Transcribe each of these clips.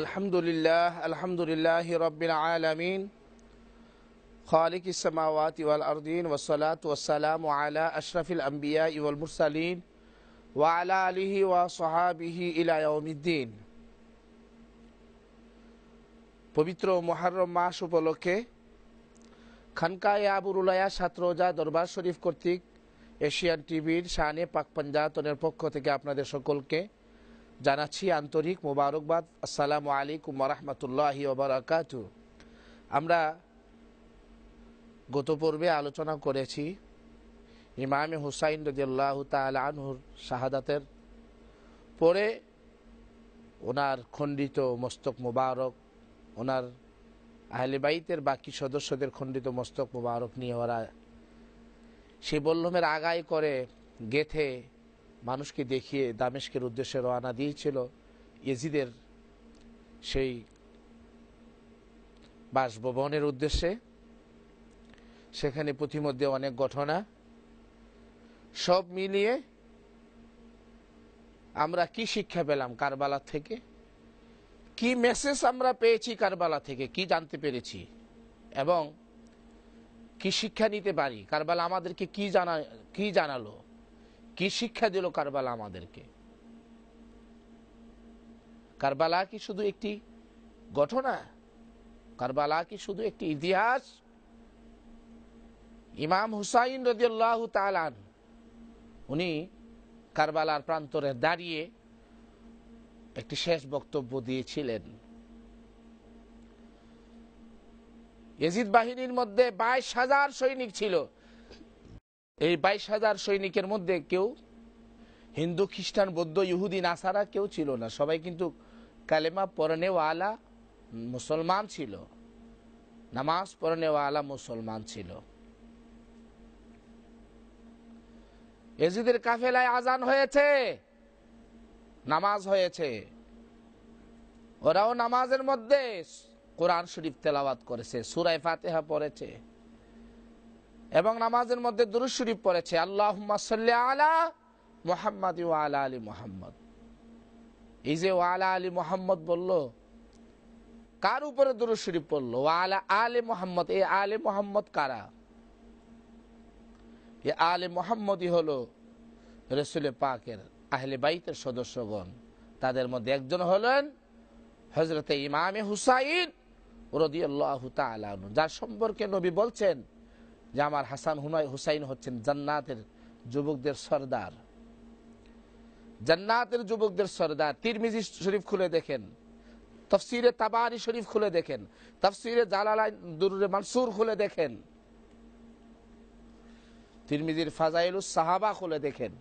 আলহামদুলিল্লাহ আলহামদুলিল্লাহ রবিল আলমিন। খালিক ইসমাওয়াত ইউল আরদিন ওসলাত ওসালাম আলা আশরাফিল আম্বিয়া ইউল মুরসালিন ওয়ালা আলিহি ওয়া সোহাবিহি ইলায়মিদ্দিন পবিত্র মোহারম মাস উপলক্ষে খানকায় আবুরুলায়া ছাত্রজা দরবার শরীফ কর্তৃক এশিয়ান টিভির শাহানে পাক পঞ্জাতনের পক্ষ থেকে আপনাদের সকলকে জানাচ্ছি আন্তরিক মোবারকবাদ। আসসালামু আলাইকুম রহমতুল্লাহ ওবরাকাত আমরা গত পর্বে আলোচনা করেছি ইমামে হুসাইন রদিয়াল্লাহ আনহুর শাহাদাতের। পরে ওনার খণ্ডিত মস্তক মোবারক, ওনার আহলে বাইতের বাকি সদস্যদের খণ্ডিত মস্তক মোবারক নিয়ে ওরা সে বল্লমের আগায় করে গেথে মানুষকে দেখিয়ে দামেশকের উদ্দেশ্যে রওনা দিয়েছিল ইয়েজিদের সেই বাসভবনের উদ্দেশ্যে। সেখানে প্রতিমধ্যে অনেক ঘটনা। সব মিলিয়ে আমরা কি শিক্ষা পেলাম কারবালা থেকে? কি মেসেজ আমরা পেয়েছি কারবালা থেকে? কি জানতে পেরেছি? এবং কি শিক্ষা নিতে পারি? কারবালা আমাদেরকে কি জানা কি জানালো? কি শিক্ষা দিল কারবালা আমাদেরকে? কারবালা কি শুধু একটি ঘটনা? কারবালা কি শুধু একটি ইতিহাস? ইমাম হুসাইন রদিয়াল্লাহ তালান উনি কারবালার প্রান্তরে দাঁড়িয়ে একটি শেষ বক্তব্য দিয়েছিলেন। এজিদ বাহিনীর মধ্যে বাইশ হাজার সৈনিক ছিল। এই বাইশ হাজার সৈনিকের মধ্যে কেউ হিন্দু, খ্রিস্টান, বৌদ্ধ, ইহুদি, নাসারা কেউ ছিল না। সবাই কিন্তু কালেমা পরনেওয়ালা মুসলমান ছিল। নামাজ পরনেওয়ালা মুসলমান ছিল। এজিদের কাফেলায় আজান হয়েছে। নামাজ হয়েছে। ওরাও নামাজের মধ্যে কোরআন শরীফ তেলাওয়াত করেছে সুরাই ফাতেহা পড়েছে। এবং নামাজের মধ্যে দুরুদ শরীফ পড়েছে আল্লাহ আলা মোহাম্মদ আলা আলী মোহাম্মদ। এই যে ওয়ালা আলী মোহাম্মদ বলল, কার উপরে দুরুদ শরীফ পড়ল? ওয়ালা আলে মোহাম্মদ এই আলে মোহাম্মদ কারা? এ আলে মোহাম্মদই হলো রসুলে পাকের আহলে বাইতের সদস্যগণ। তাদের মধ্যে একজন হলেন হজরতে ইমামে হুসাইন রদিয়াল্লাহ তালু যার সম্পর্কে নবী বলছেন যে আমার হাসান হুনাই হুসাইন হচ্ছেন জান্নাতের যুবকদের সর্দার। জান্নাতের যুবকদের সর্দার। তিরমিজি শরীফ খুলে দেখেন। তফসিরে তাবারি শরীফ খুলে দেখেন। তফসিরে জালালাই দুরুরে মানসুর খুলে দেখেন। তিরমিজির ফাজাইলুস সাহাবা খুলে দেখেন।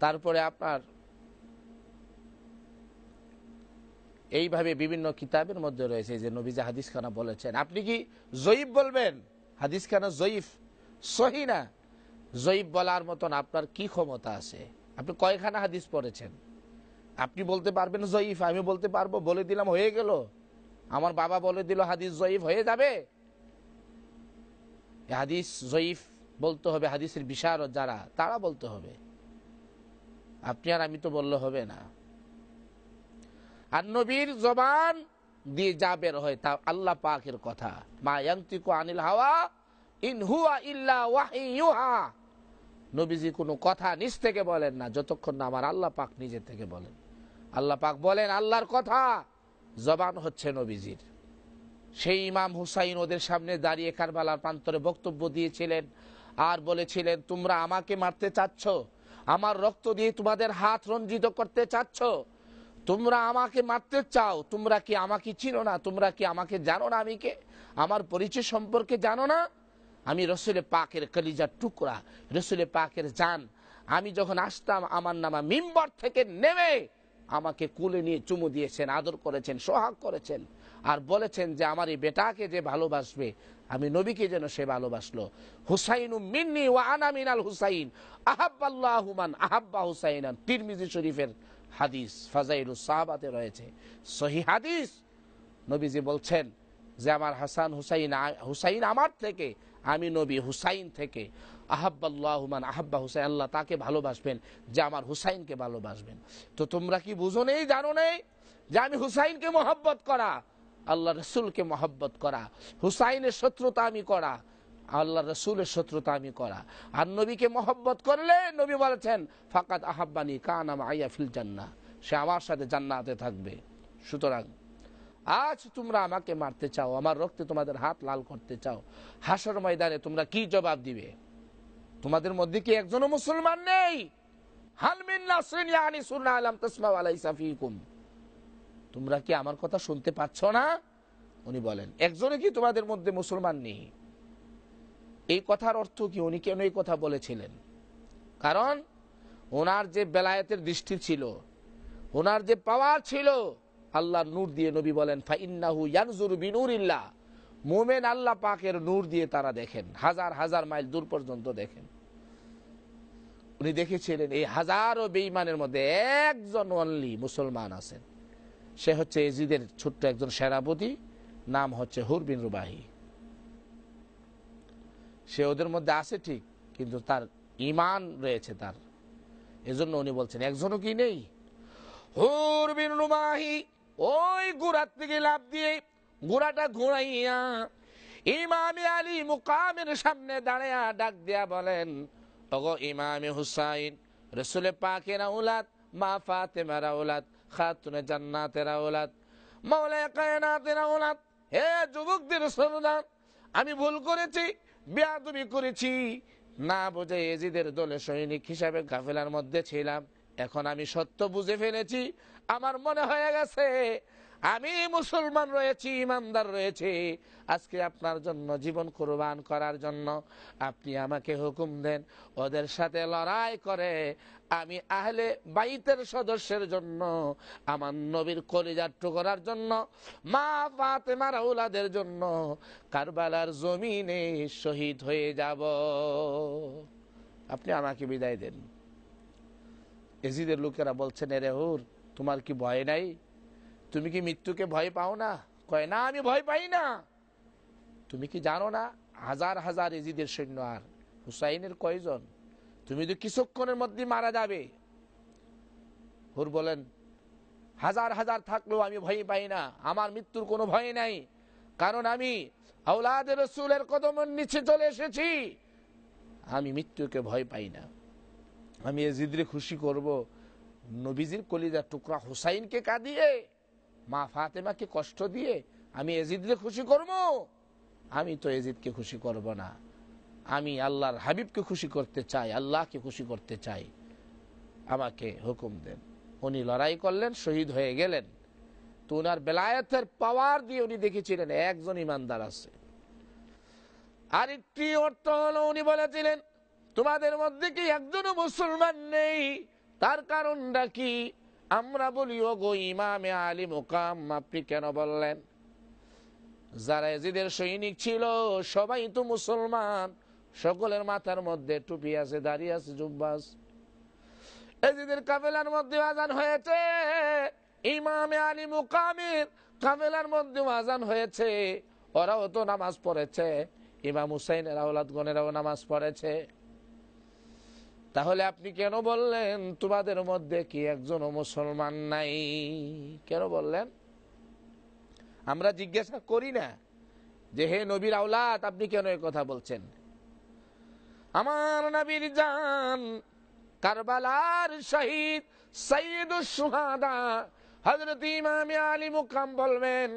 তারপরে আপনার এইভাবে বিভিন্ন কিতাবের মধ্যে রয়েছে যে নবীজা হাদিস খানা বলেছেন। আপনি কি জয়ীফ বলবেন? হাদিস খানা জয়ীফ? সহি না? জয়ীফ বলার মতন আপনার কি ক্ষমতা আছে? আপনি কয়খানা হাদিস পড়েছেন? আপনি বলতে পারবেন জয়ীফ, আমি বলতে পারব, বলে দিলাম, হয়ে গেল। আমার বাবা বলে দিল, হাদিস জয়ীফ হয়ে যাবে। হাদিস জয়ীফ বলতে হবে, হাদিসের বিশার যারা, তারা বলতে হবে। আপনি আর আমি তো বললে হবে না। আর নবীর জবান দিয়ে যা বের হয় তা আল্লাহ পাকের কথা। মা ইয়ান্তিকু আনিল হাওয়া, ইন হুয়া ইল্লা ওয়াহিয়ুহা। নবীজি কোনো কথা নিজ থেকে বলেন না, যতক্ষণ না আমার আল্লাহ পাক নিজের থেকে বলেন। আল্লাহ পাক বলেন, আল্লাহর কথা। জবান হচ্ছে নবীজির। সেই ইমাম হুসাইন ওদের সামনে দাঁড়িয়ে কারবালার প্রান্তরে বক্তব্য দিয়েছিলেন আর বলেছিলেন, তোমরা আমাকে মারতে চাচ্ছ, আমার রক্ত দিয়ে তোমাদের হাত রঞ্জিত করতে চাচ্ছ তোমরা আমাকে মারতে চাও, তোমরা কি আমাকে চিনো না? তোমরা কি আমাকে জানো না আমি কে? আমার পরিচয় সম্পর্কে জানো না? আমি রসুলে পাকের কলিজার টুকরা রসুলে পাকের জান। আমি যখন আসতাম, আমার নামা মিম্বর থেকে নেমে আমাকে কুলে নিয়ে চুমু দিয়েছেন, আদর করেছেন, সোহাগ করেছেন আর বলেছেন যে, আমার এই বেটাকে যে ভালোবাসবে, আমি নবীকে যেন সে ভালোবাসলো। হুসাইন মিন্নি ও আনা মিনাল হুসাইন। আহাব্বাল্লাহ হুমান আহাব্বা হুসাইন তিরমিজি শরীফের হাদিস ফাজাইল সাহাবাতে রয়েছে। সহি হাদিস নবীজি বলছেন যে আমার হাসান হুসাইন হুসাইন আমার থেকে, আমি নবী হুসাইন থেকে। আহাব্বাল্লাহমান আহাব্বা হুসাইন, আল্লাহ তাকে ভালোবাসবেন যে আমার হুসাইনকে ভালোবাসবেন। তো তোমরা কি বুঝো নেই, জানো নেই যে আমি হুসাইনকে মহব্বত করা, আল্লাহ রসুলকে মহব্বত করা, হুসাইনের শত্রুতা আমি করা আল্লাহ রসুলের শত্রুতা আমি করা। আর নবীকে মহব্বত করলে নবী বলেছেন ফাকাত আহাব্বানি কানাম আইয়া ফিল জান্না সে আমার সাথে জান্নাতে থাকবে। সুতরাং আজ তোমরা আমাকে মারতে চাও, আমার রক্তে তোমাদের হাত লাল করতে চাও। হাসর ময়দানে তোমরা কি জবাব দিবে? তোমাদের মধ্যে কি একজনও মুসলমান নেই? তোমরা কি আমার কথা শুনতে পাচ্ছ না? উনি বলেন একজনে কি তোমাদের মধ্যে মুসলমান নেই? এই কথার অর্থ কি? উনি কেন এই কথা বলেছিলেন? কারণ ওনার যে বেলায়েতের দৃষ্টি ছিল, ওনার যে পাওয়ার ছিল, আল্লাহর নূর দিয়ে নবী বলেন, ফাইন্নাহু ইয়ানজুর বিনুরিল্লাহ। মোমেন আল্লাহ পাকের নূর দিয়ে তারা দেখেন, হাজার হাজার মাইল দূর পর্যন্ত দেখেন। উনি দেখেছিলেন, এই হাজারো বেইমানের মধ্যে একজন অনলি মুসলমান আছেন। সে হচ্ছে এজিদের ছোট্ট একজন সেনাপতি, নাম হচ্ছে হুরবিন রুবাহি। সে ওদের মধ্যে আছে ঠিক, কিন্তু তার ইমান রয়েছে তার। এজন্য উনি বলছেন, একজনও কি নেই? হুরবিন রুবাহি ওই গুড়ার থেকে লাভ দিয়ে গুড়াটা ঘুরাইয়া ইমামে আলী মুকামের সামনে দাঁড়াইয়া ডাক দিয়া বলেন, ওগো ইমামে হুসাইন, রসুলে পাকের আউলাদ মা ফাতেমার আউলাদ খাতুনে জান্নাতের আউলাদ মাওলায় কায়নাতের আউলাদ হে যুবকদের সরদার আমি ভুল করেছি বেয়াদবি করেছি। না বুঝে এজিদের দলে সৈনিক হিসাবে গাফেলার মধ্যে ছিলাম। এখন আমি সত্য বুঝে ফেলেছি। আমার মনে হয়ে গেছে আমি মুসলমান রয়েছি, ইমানদার রয়েছে। আজকে আপনার জন্য জীবন কোরবান করার জন্য আপনি আমাকে হুকুম দেন, ওদের সাথে লড়াই করে আমি আহলে বাইতের সদস্যের জন্য, আমার নবীর কলিজার টুকরার জন্য, মা ফাতেমার আউলাদের জন্য কারবালার জমিনে শহীদ হয়ে যাব। আপনি আমাকে বিদায় দেন। এজিদের লোকেরা বলছেন এরে হুর, তোমার কি ভয় নাই? তুমি কি মৃত্যুকে ভয় পাও না? কয়, না, আমি ভয় পাই না। তুমি কি জানো না, হাজার হাজার এজিদের সৈন্য আর? হুসাইনের কয়জন? তুমি তো কিছুক্ষণের মধ্যে মারা যাবে। হুর বলেন, হাজার হাজার থাকলেও আমি ভয় পাই না। আমার মৃত্যুর কোনো ভয় নাই। কারণ আমি আউলাদের রসুলের কদমের নিচে চলে এসেছি। আমি মৃত্যুকে ভয় পাই না। আমি এজিদরে খুশি করব। নবীজির কলিজার টুকরা হুসাইনকে কাঁদিয়ে মা ফাতেমাকে কষ্ট দিয়ে আমি এজিদরে খুশি করব? আমি তো এজিদকে খুশি করব না। আমি আল্লাহর হাবিবকে খুশি করতে চাই, আল্লাহকে খুশি করতে চাই। আমাকে হুকুম দেন। উনি লড়াই করলেন, শহীদ হয়ে গেলেন। তো ওনার বেলায়েতের পাওয়ার দিয়ে উনি দেখেছিলেন, একজন ইমানদার আছে। আরেকটি অর্থ হলো, উনি বলেছিলেন, তোমাদের মধ্যে কি একজনও মুসলমান নেই? তার কারণটা কি? আমরা বলি ও গো ইমামে আলী মোকাম আপনি কেন বললেন? যারা এজিদের সৈনিক ছিল, সবাই তো মুসলমান। সকলের মাথার মধ্যে টুপি আছে দাঁড়িয়ে আছে জুব্বাস এজিদের কাফেলার মধ্যে আজান হয়েছে। ইমামে আলী মুকামের কাফেলার মধ্যে আজান হয়েছে। ওরাও তো নামাজ পড়েছে। ইমাম হুসাইনের আওলাদ গণেরাও নামাজ পড়েছে। তাহলে আপনি কেন বললেন, তোমাদের মধ্যে কি একজন মুসলমান নাই? কেন বললেন? আমরা জিজ্ঞাসা করি না যে, হে নবীর আওলাদ, আপনি কেন কথা বলছেন? আমার নবীর জান, কারবালার শহীদ সৈয়দ সুহাদা হজরত ইমাম আলী মুকাম বলবেন,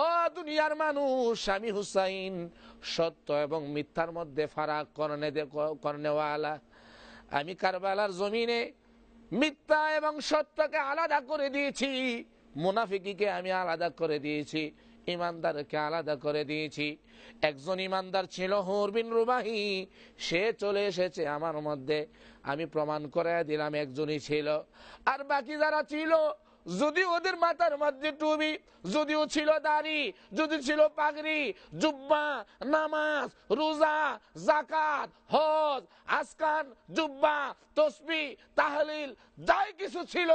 ও দুনিয়ার মানুষ, আমি হুসাইন, সত্য এবং মিথ্যার মধ্যে ফারাক করনে করনেওয়ালা আমি কারবালার জমিনে মিথ্যা এবং সত্যকে আলাদা করে দিয়েছি। মুনাফিকিকে আমি আলাদা করে দিয়েছি, ইমানদারকে আলাদা করে দিয়েছি। একজন ইমানদার ছিল হরবিন রুবাহি, সে চলে এসেছে আমার মধ্যে। আমি প্রমাণ করে দিলাম, একজনই ছিল। আর বাকি যারা ছিল যদি ওদের মাথার মধ্যে টুবি যদিও ছিল দাড়ি, যদি ছিল পাগড়ি, জুব্বা, নামাজ, রোজা জাকাত হজ আসকান জুব্বা, তসবি, তাহলিল, যাই কিছু ছিল,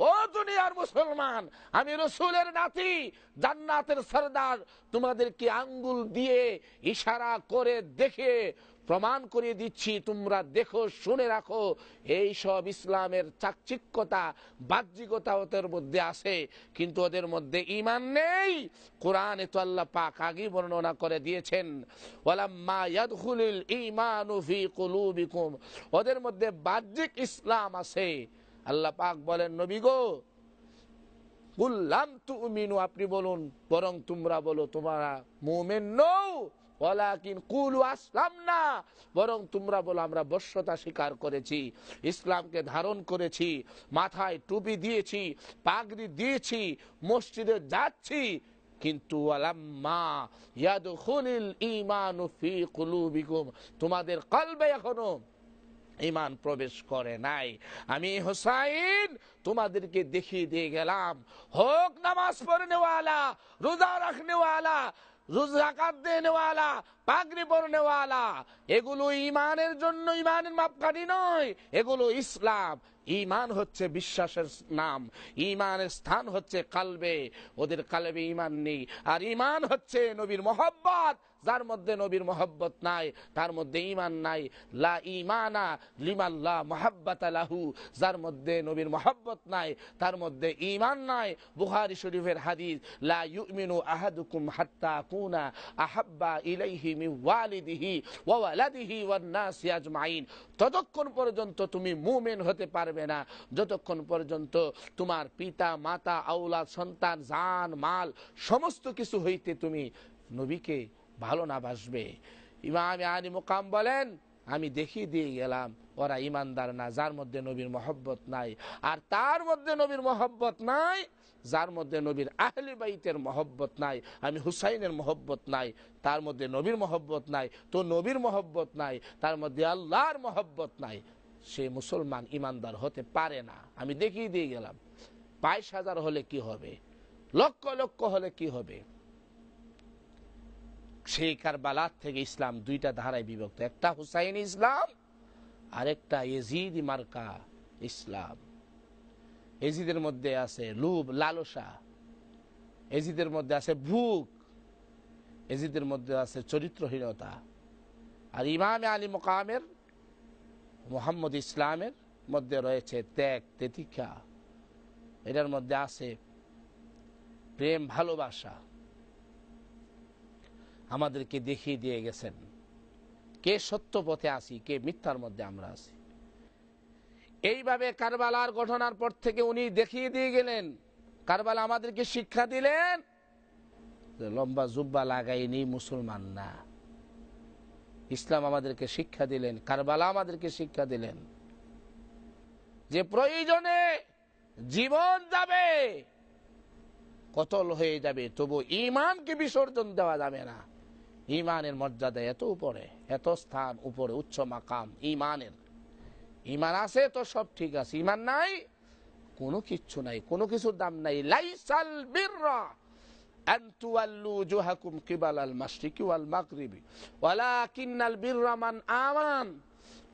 ও দুনিয়ার মুসলমান, আমি রসুলের নাতি, জান্নাতের সর্দার, তোমাদেরকে আঙ্গুল দিয়ে ইশারা করে দেখে প্রমাণ করিয়ে দিচ্ছি, তোমরা দেখো, শুনে রাখো এই সব ইসলামের চাকচিক্যতা, বাহ্যিকতা ওদের মধ্যে আছে, কিন্তু ওদের মধ্যে ইমান নেই। কোরআনে তো আল্লাহ পাক আগেই বর্ণনা করে দিয়েছেন কুলুবিকুম। ওদের মধ্যে বাহ্যিক ইসলাম আছে। আল্লাহ পাক বলেন, নবী গো বললাম তুমিনু আপনি বলুন, বরং তোমরা বলো, তোমরা মোমেন নও ওয়ালাকিন কুলু করেছি, ইসলামকে ধারণ করেছি, মাথায় টুপি দিয়েছি, পাগড়ি দিয়েছি, মসজিদে যাচ্ছি। কিন্তু তোমাদের কলবে এখনও ইমান প্রবেশ করে নাই। আমি হোসাইন, তোমাদেরকে দেখিয়ে দিয়ে গেলাম। হোক নামাজ পড়নেওয়ালা রোজা রাখনেওয়ালা রোজ জাকাত দেনেওয়ালা পাগড়ি পরনেওয়ালা এগুলো ইমানের জন্য ইমানের মাপকাঠি নয়, এগুলো ইসলাম। ইমান হচ্ছে বিশ্বাসের নাম ইমানের স্থান হচ্ছে কালবে, ওদের কালবে ইমান নেই। আর ইমান হচ্ছে নবীর মোহব্বত যার মধ্যে নবীর মহব্বত নাই, তার মধ্যে ইমান নাই। লা ইমানা লিমাল্লা মহাব্বাত লাহু। যার মধ্যে নবীর মহব্বত নাই, তার মধ্যে ইমান নাই। বুহারি শরীফের হাদিস, লা ইউমিনু আহাদুকুম হাত্তা কুনা আহাব্বা ইলাইহি মিন ওয়ালিদিহি ওয়া ওয়ালাদিহি ওয়ান নাসি আজমাইন। ততক্ষণ পর্যন্ত তুমি মুমিন হতে পারবে না। যতক্ষণ পর্যন্ত তোমার পিতা, মাতা, আওলাদ, সন্তান, জান, মাল সমস্ত কিছু হইতে তুমি নবীকে ভালো না বাসবে। ইমাম আলী মোকাম বলেন, আমি দেখিয়ে দিয়ে গেলাম, ওরা ইমানদার না, যার মধ্যে নবীর মহব্বত নাই। আর তার মধ্যে নবীর মহব্বত নাই, যার মধ্যে নবীর আহলে বাইতের মহব্বত নাই, আমি হুসাইনের মহব্বত নাই, তার মধ্যে নবীর মহব্বত নাই, তো নবীর মহব্বত নাই, তার মধ্যে আল্লাহর মহব্বত নাই। সে মুসলমান ইমানদার হতে পারে না। আমি দেখিয়ে দিয়ে গেলাম। বাইশ হাজার হলে কি হবে? লক্ষ লক্ষ হলে কি হবে? সেই কারবালার থেকে ইসলাম দুইটা ধারায় বিভক্ত। একটা হুসাইন ইসলাম, আরেকটা এজিদ মার্কা ইসলাম। এজিদের মধ্যে আছে লুব, লালসা। এজিদের মধ্যে আছে ভুক। এজিদের মধ্যে আছে চরিত্রহীনতা। আর ইমামে আলী মোকামের, মোহাম্মদ ইসলামের মধ্যে রয়েছে ত্যাগ তেতিকা এটার মধ্যে আছে প্রেম, ভালোবাসা। আমাদেরকে দেখিয়ে দিয়ে গেছেন। কে সত্য পথে আসি কে মিথ্যার মধ্যে আমরা আছি। এইভাবে কারবালার ঘটনার পর থেকে উনি দেখিয়ে দিয়ে গেলেন। কারবালা আমাদেরকে শিক্ষা দিলেন লম্বা জুব্বা লাগাইনি মুসলমান না। ইসলাম আমাদেরকে শিক্ষা দিলেন, কারবালা আমাদেরকে শিক্ষা দিলেন। যে প্রয়োজনে জীবন যাবে, কতল হয়ে যাবে, তবু ইমানকে বিসর্জন দেওয়া যাবে না। ইমানের মর্যাদা এত উপরে এত স্থান উপরে উচ্চ মাকাম ইমানের ইমান আছে তো সব ঠিক আছে ইমান নাই কোনো কিচ্ছু নাই কোনো কিছুর দাম নাই লাইসাল বিররা أن تولوا وجوهكم قبل المشرق والمغرب ولكن البر من آمن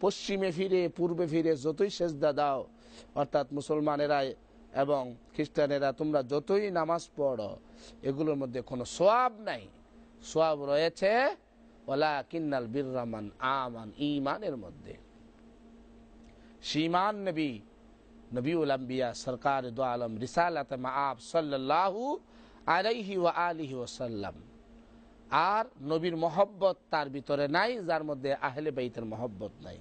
পশ্চিমে ফিরে পূর্বে ফিরে যতই সেজদা দাও অর্থাৎ মুসলমানেরা এবং খ্রিস্টানেরা তোমরা যতই নামাজ পড়ো এগুলোর মধ্যে কোনো সোয়াব নাই সোয়াব রয়েছে ওলা কিন্নাল আমান ইমানের মধ্যে। সীমান নবী আম্বিয়া, সরকার দো আলম, রিসালাত মাআব সাল্লাল্লাহু আলাইহি ওয়া আলিহি ওয়াসাল্লাম। আর নবীর মহব্বত তার ভিতরে নাই, যার মধ্যে আহলে বাইতের মহব্বত নাই।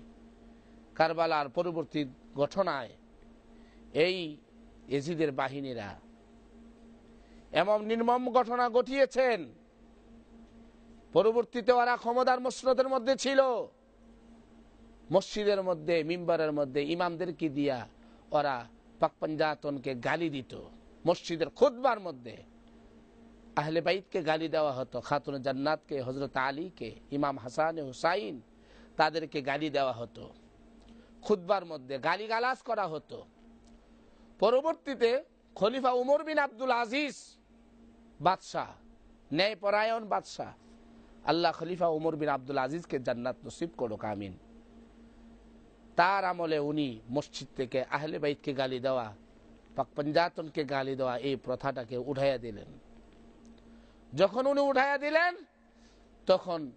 কারবালার পরবর্তী ঘটনায় এই এজিদের বাহিনীরা এমন নির্মম ঘটনা ঘটিয়েছেন পরবর্তীতে ওরা ক্ষমতার মসনদের মধ্যে ছিল। মসজিদের মধ্যে, মিম্বারের মধ্যে ইমামদেরকে দিয়া ওরা পাক পাঞ্জাতনকে গালি দিত। মসজিদের খুদবার মধ্যে আহলে বাইতকে গালি দেওয়া হতো, খাতুন জান্নাতকে হজরত আলীকে, ইমাম হাসান, হুসাইন তাদেরকে গালি দেওয়া হতো। খুদবার মধ্যে গালি গালাস করা হতো। পরবর্তীতে খলিফা উমর বিন আব্দুল আজিজ বাদশাহ, ন্যায়পরায়ণ বাদশাহ আল্লাহ খলিফা উমর বিন আব্দুল আজিজকে জান্নাত নসিব করুক, আমিন। তার আমলে উনি মসজিদ থেকে আহলে বাইতকে গালি দেওয়া, পাক পঞ্জাতনকে গালি দেওয়া এই প্রথাটাকে উঠাইয়া দিলেন। যখন উনি উঠাইয়া দিলেন, তখন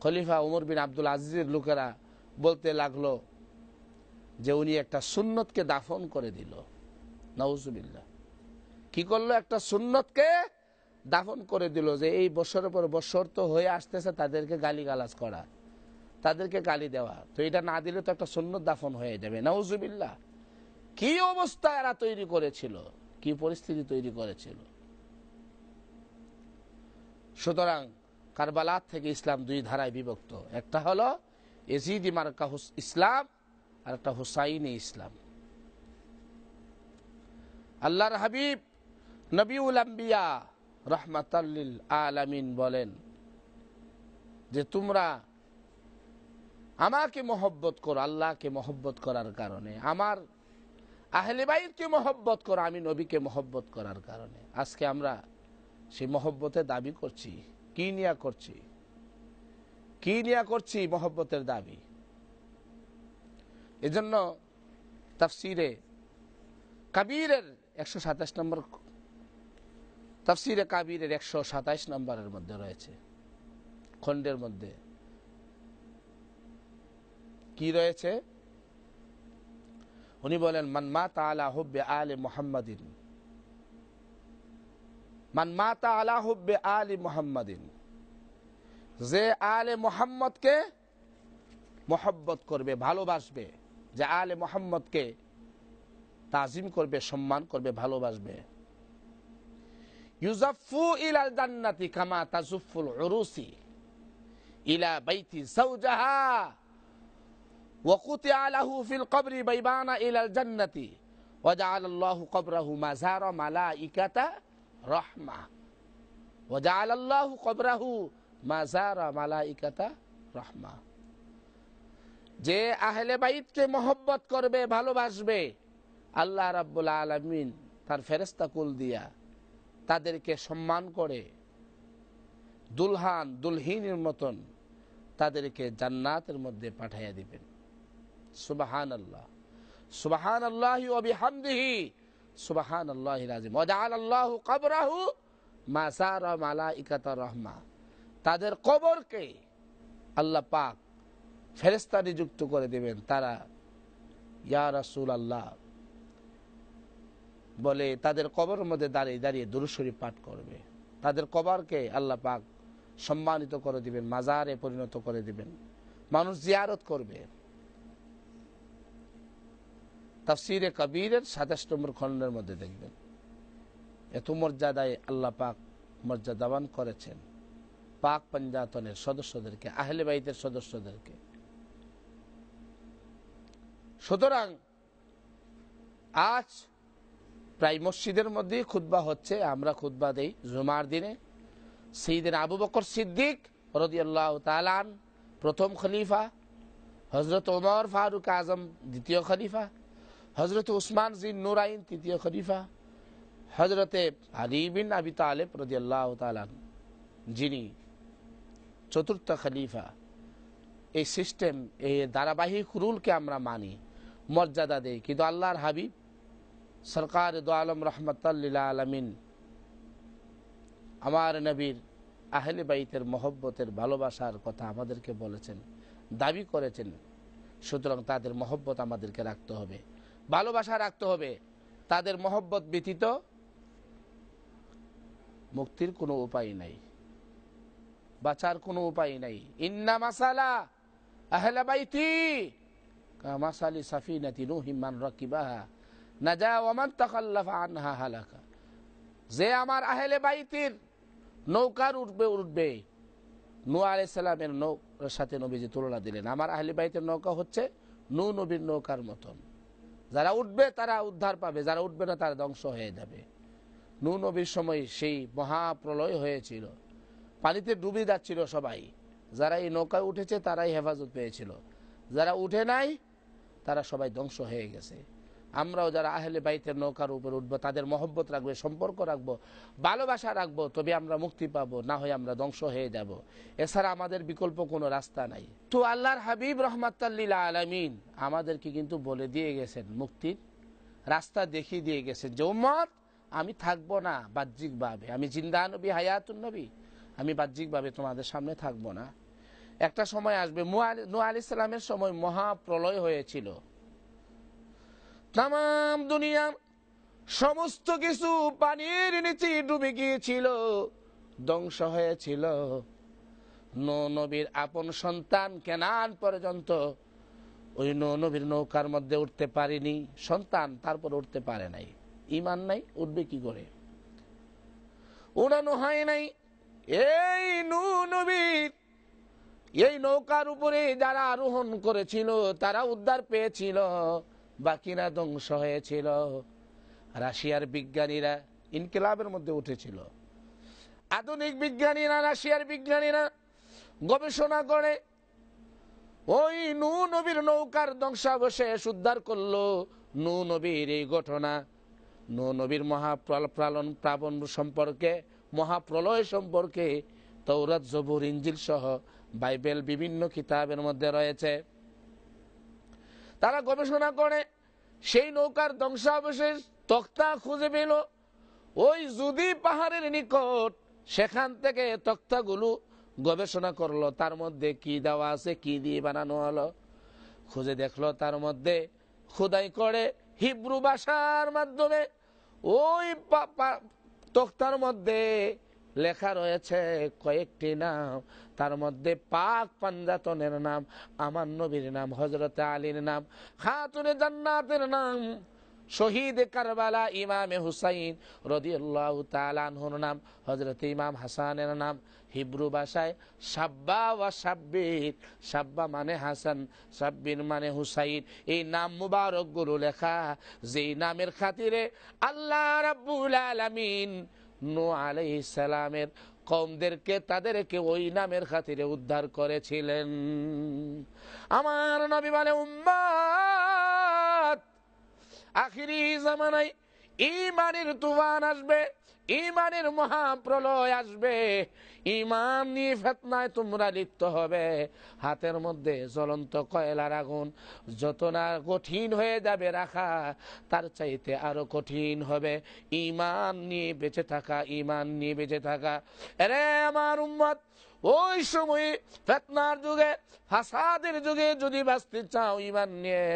খলিফা উমর বিন আব্দুল আজিজের লোকেরা বলতে লাগল যে উনি একটা সুন্নতকে দাফন করে দিল। নওজুবিল্লা কি করল? একটা সুন্নতকে দাফন করে দিল যে এই বছরের পর বছর তো হয়ে আসতেছে, তাদেরকে গালি গালাজ করা, তাদেরকে গালি দেওয়া। তো এটা না দিলে তো একটা সুন্নত দাফন হয়ে যাবে। নওজুবিল্লা কি অবস্থা এরা তৈরি করেছিল? কি পরিস্থিতি তৈরি করেছিল? সুতরাং কারবালাত থেকে ইসলাম দুই ধারায় বিভক্ত। একটা হলো এজিদ মার্কা ইসলাম, আর একটা হুসাইনি ইসলাম। আল্লাহর হাবিব, নবিউল আম্বিয়া রহমাতাল্লিল আলামিন বলেন যে তোমরা আমাকে মহব্বত করো, আল্লাহকে মহব্বত করার কারণে। আমার আহলে বাইরকে মহব্বত করো, আমি নবীকে মহব্বত করার কারণে। আজকে আমরা সেই মহব্বতের দাবি করছি। কি নিয়া করছি? কি নিয়া করছি মহব্বতের দাবি? এজন্য তাফসিরে কাবিরের একশো সাতাশ নম্বর তাফসিরে কাবিরের একশো সাতাইশ নম্বরের মধ্যে রয়েছে। খণ্ডের মধ্যে। কি রয়েছে? উনি বলেন, মান মাতা আলা হুব্বে আলে মুহাম্মাদিন। মান মাতা আলা হুব্বে আলি মুহাম্মাদিন। যে আলে মোহাম্মদকে মোহব্বত করবে, ভালোবাসবে, যে আলে মোহাম্মদকে তাজিম করবে, সম্মান করবে, ভালোবাসবে। ইউজাফু ইলাল জান্নাতি কামা তাজুফুল উরুসি ইলা বাইতি জাওজাহা وقطع له في القبر بيبان إلى الجنة وجعل الله قبره مزار ملائكة رحمة وجعل الله قبره مزار ملائكة رحمة যে আহলে বাইতকে মহব্বত করবে ভালোবাসবে আল্লাহ রাব্বুল আলামিন তার ফেরেস্তা কুল দিয়া তাদেরকে সম্মান করে দুলহান, দুলহিনের মতন তাদেরকে জান্নাতের মধ্যে পাঠাইয়া দিবেন। সুবাহান আল্লাহ সুবাহান আল্লাহ বিহামদিহি। সুবাহান আল্লাহ রাজিম। ওয়াজাল আল্লাহ কবরাহু মাসার মালাইকাতা রহমা। তাদের কবরকে আল্লাহ পাক ফেরেস্তা নিযুক্ত করে দেবেন। তারা, ইয়া রাসূল আল্লাহ বলে, তাদের কবরের মধ্যে দাঁড়িয়ে দাঁড়িয়ে দুরুশরী পাঠ করবে। তাদের কবরকে আল্লাহ পাক সম্মানিত করে দিবেন, মাজারে পরিণত করে দিবেন। মানুষ জিয়ারত করবে। তাফসিরে কবিরের সাতাশ নম্বর খণ্ডের মধ্যে দেখবেন, এত মর্যাদায় আল্লাহ পাক মর্যাদাবান করেছেন। পাক পঞ্জাতনের সদস্যদেরকে, আহলে বাইতের সদস্যদেরকে। সুতরাং আজ প্রায় মসজিদের মধ্যে খুদ্া হচ্ছে। আমরা খুদ্া দেই জুমার দিনে। সেইদিন আবু বকর সিদ্দিক রদিয়াল্লাহ তালান প্রথম খলিফা। হজরত ওমর ফারুক আজম, দ্বিতীয় খলিফা। হজরত উসমান জিন নুরাইন, তৃতীয় খলিফা। হজরতে আলী বিন আবি তালেব রদিয়াল্লাহ তালান যিনি চতুর্থ খলিফা। এই সিস্টেম এই ধারাবাহিক রুলকে আমরা মানি, মর্যাদা দেই। কিন্তু আল্লাহর হাবিব সরকার দো আলম আলমিন, আমার নবীর আহলে বাইতের মহব্বতের ভালোবাসার কথা আমাদেরকে বলেছেন, দাবি করেছেন। সুতরাং তাদের মহব্বত আমাদেরকে রাখতে হবে। ভালোবাসা রাখতে হবে। তাদের মহব্বত ব্যতীত মুক্তির কোনো উপায় নাই। বাঁচার কোনো উপায় নাই। ইন্না মাসালা আহলা বাইতি কামাসালি সাফিনাতি নুহিমান রাকিবাহা। নাজা ওয়ামান তাকাল্লাফা আনহা হালাকা। যে আমার আহলে বাইতির নৌকার উঠবে উঠবে। নু আলাইসাল্লামের নৌকার সাথে নবীজি তুলনা দিলেন। আমার আহলে বাইতের নৌকা হচ্ছে নু নবীর নৌকার মতন। যারা উঠবে, তারা উদ্ধার পাবে। যারা উঠবে না, তারা ধ্বংস হয়ে যাবে। নু নবীর সময় সেই মহাপ্রলয় হয়েছিল। পানিতে ডুবে যাচ্ছিল সবাই। যারা এই নৌকায় উঠেছে, তারাই হেফাজত পেয়েছিল। যারা উঠে নাই, তারা সবাই ধ্বংস হয়ে গেছে। আমরাও যারা আহলে বাইতের নৌকার উপর উঠবো, তাদের মহব্বত রাখবে, সম্পর্ক রাখব, ভালোবাসা রাখব, তবে আমরা মুক্তি পাবো, না হয় আমরা ধ্বংস হয়ে যাব। এছাড়া আমাদের বিকল্প কোনো রাস্তা নাই। তো আল্লাহর হাবিব রহমাতাল্লিল আলমিন আমাদেরকে কিন্তু বলে দিয়ে গেছেন, মুক্তির রাস্তা দেখিয়ে দিয়ে গেছেন যে, উম্মত, আমি থাকব না বাহ্যিকভাবে। আমি জিন্দা নবী, হায়াতুন নবী, আমি বাহ্যিকভাবে তোমাদের সামনে থাকব না। একটা সময় আসবে নু আলি সালামের সময় মহাপ্রলয় হয়েছিল। তাম দুনিয়ার সমস্ত কিছু পানির নিচে ডুবে গিয়েছিল, ধ্বংস হয়েছিল। নবীর আপন সন্তান কেনান পর্যন্ত ওই নবীর নৌকার মধ্যে উঠতে পারেনি। সন্তান তারপর উঠতে পারে নাই। ইমান নাই, উঠবে কি করে? উড়ানো হয় নাই। এই নবীর, এই নৌকার উপরে যারা আরোহণ করেছিল, তারা উদ্ধার পেয়েছিল। বাকিরা ধ্বংস হয়েছিল। রাশিয়ার বিজ্ঞানীরা ইনকিলাবের মধ্যে উঠেছিল। আধুনিক বিজ্ঞানীরা, রাশিয়ার বিজ্ঞানীরা গবেষণা করে, ওই নু নবীর নৌকার ধ্বংসাবশেষ উদ্ধার করল। নু নবীর এই ঘটনা, নু নবীর মহাপ্রালন প্লাবন সম্পর্কে, মহাপ্রলয় সম্পর্কে তৌরাত জবুর, ইঞ্জিল সহ বাইবেল বিভিন্ন কিতাবের মধ্যে রয়েছে। তারা গবেষণা করে, সেই নৌকার ধ্বংসাবশেষ তক্তা খুঁজে পেল। ওই যদি পাহাড়ের নিকট সেখান থেকে তক্তাগুলো গবেষণা করল। তার মধ্যে কি দেওয়া আছে, কি দিয়ে বানানো হলো? খুঁজে দেখল তার মধ্যে খোদাই করে হিব্রু ভাষার মাধ্যমে ওই তক্তার মধ্যে লেখা রয়েছে কয়েকটি নাম। তার মধ্যে পাক পাঞ্জাতনের নাম, আমার নবীর নাম হজরত আলীর নাম, খাতুনে জান্নাতের নাম, শহীদ কারবালা ইমামে হুসাইন রদিউল্লাহ তালানহুর নাম হজরত ইমাম হাসানের নাম, হিব্রু ভাষায় সাব্বা ওয়া সাব্বির সাব্বা মানে হাসান, সাব্বির মানে হুসাইন। এই নাম মুবারক গুরু লেখা, যেই নামের খাতিরে আল্লাহ রাব্বুল আলামিন নু আলাইহিস সালামের কমদেরকে তাদেরকে ওই নামের খাতিরে উদ্ধার করেছিলেন। আমার নবী বলে উম্মাত আখিরি জামানায় ইমানের তুফান আসবে ইমানের মহাপ্রলয় আসবে। ইমান নিয়ে ফেতনায় তোমরা লিপ্ত হবে। হাতের মধ্যে জ্বলন্ত কয়লার আগুন যত না কঠিন হয়ে যাবে রাখা, তার চাইতে আরও কঠিন হবে। ইমান নিয়ে বেঁচে থাকা ইমান নিয়ে বেঁচে থাকা। এরে আমার উম্মত, ওই সময়ে ফেতনার যুগে, ফাসাদের যুগে যদি বাঁচতে চাও ইমান নিয়ে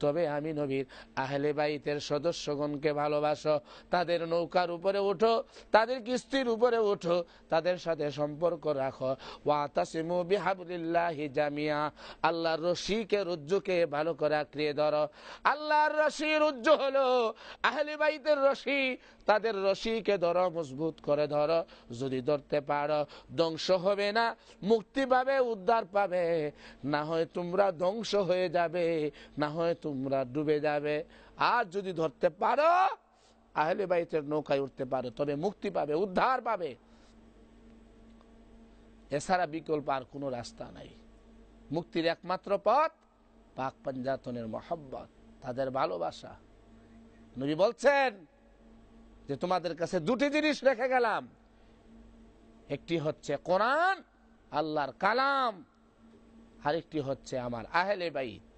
তবে আমি নবীর আহলে বাইতের সদস্যগণকে ভালোবাসো। তাদের নৌকার উপরে উঠো, তাদের কিস্তির উপরে উঠো, তাদের সাথে সম্পর্ক রাখো। ওয়াতাসিমু বিহাবলিল্লাহি জামিয়া। আল্লাহর রশিকে রজ্জুকে ভালো করে আঁকড়িয়ে ধরো। আল্লাহর রশি রজ্জু হলো আহলে বাইতের রশি। তাদের রশিকে ধরো, মজবুত করে ধরো। যদি ধরতে পারো, ধ্বংস হবে না, মুক্তি পাবে, উদ্ধার পাবে। না হয় তোমরা ধ্বংস হয়ে যাবে, না হয় তোমরা ডুবে যাবে। আর যদি ধরতে পারো, আহলে বাইতের নৌকায় উঠতে পারো, তবে মুক্তি পাবে, উদ্ধার পাবে। এছাড়া বিকল্প আর কোনো রাস্তা নাই। মুক্তির একমাত্র পথ পাক পাঞ্জাতনের মহব্বত, তাদের ভালোবাসা। নবী বলছেন যে, তোমাদের কাছে দুটি জিনিস রেখে গেলাম। একটি হচ্ছে কোরআন, আল্লাহর কালাম, আরেকটি হচ্ছে আমার আহলে বাইত।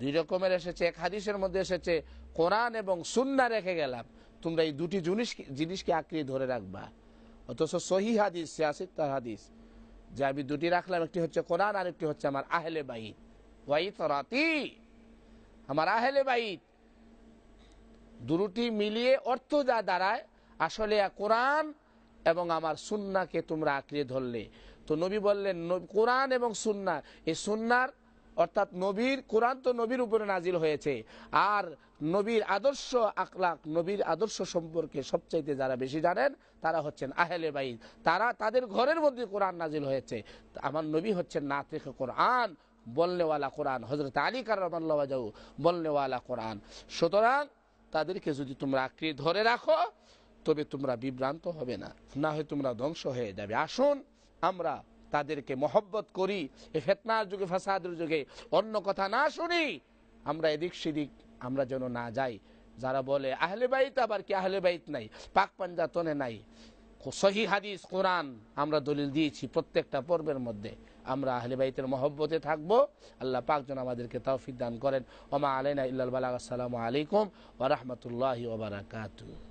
দুই রকমের এসেছে, এক হাদিসের মধ্যে এসেছে, কোরআন এবং সুন্না রেখে গেলাম। তোমরা এই দুটি জিনিস জিনিসকে আঁকড়িয়ে ধরে রাখবা। অথচ সহি হাদিস সিয়াসিত্তার হাদিস, যে আমি দুটি রাখলাম, একটি হচ্ছে কোরআন আর একটি হচ্ছে আমার আহলে বাইত। ওয়াইত রাতি আমার আহলে বাইত। দুটি মিলিয়ে অর্থ যা দাঁড়ায়, আসলে কোরআন এবং আমার সুন্নাকে তোমরা আঁকড়িয়ে ধরলে। তো নবী বললেন কোরআন এবং সুন্না, এই সুন্নার অর্থাৎ নবীর কোরআন তো নবীর উপরে নাজিল হয়েছে। আর নবীর আদর্শ আকলাক নবীর আদর্শ সম্পর্কে সবচাইতে যারা বেশি জানেন, তারা হচ্ছেন আহেলে বাইদ তারা তাদের ঘরের মধ্যে কোরআন নাজিল হয়েছে। আমার নবী হচ্ছেন না নাতিক কোরআন, বলনেওয়ালা কোরআন। হজরত আলী কারামাল্লাহ বলনেওয়ালা কোরআন। সুতরাং তাদেরকে যদি তোমরা আঁকড়িয়ে ধরে রাখো, তবে তোমরা বিভ্রান্ত হবে না। না হয় তোমরা ধ্বংস হয়ে যাবে। আসুন আমরা তাদেরকে মহব্বত করি, এ ফেতনার যুগে, ফাসাদের যুগে। অন্য কথা না শুনি, আমরা এদিক সেদিক, আমরা যেন না যাই। যারা বলে, আহলে বাইত আবার কি আহলে বাইত নাই? পাক পাঞ্জাতনে নাই। সহি হাদিস, কোরআন আমরা দলিল দিয়েছি প্রত্যেকটা পর্বের মধ্যে। আমরা আহলে বাইতের মহব্বতে থাকব। আল্লাহ পাক যেন আমাদেরকে তৌফিক দান করেন। ওমা আলাইনা ইল্লাল বালাগ। আসসালামু আলাইকুম ওয়া রাহমাতুল্লাহি ওয়া বারাকাতুহু।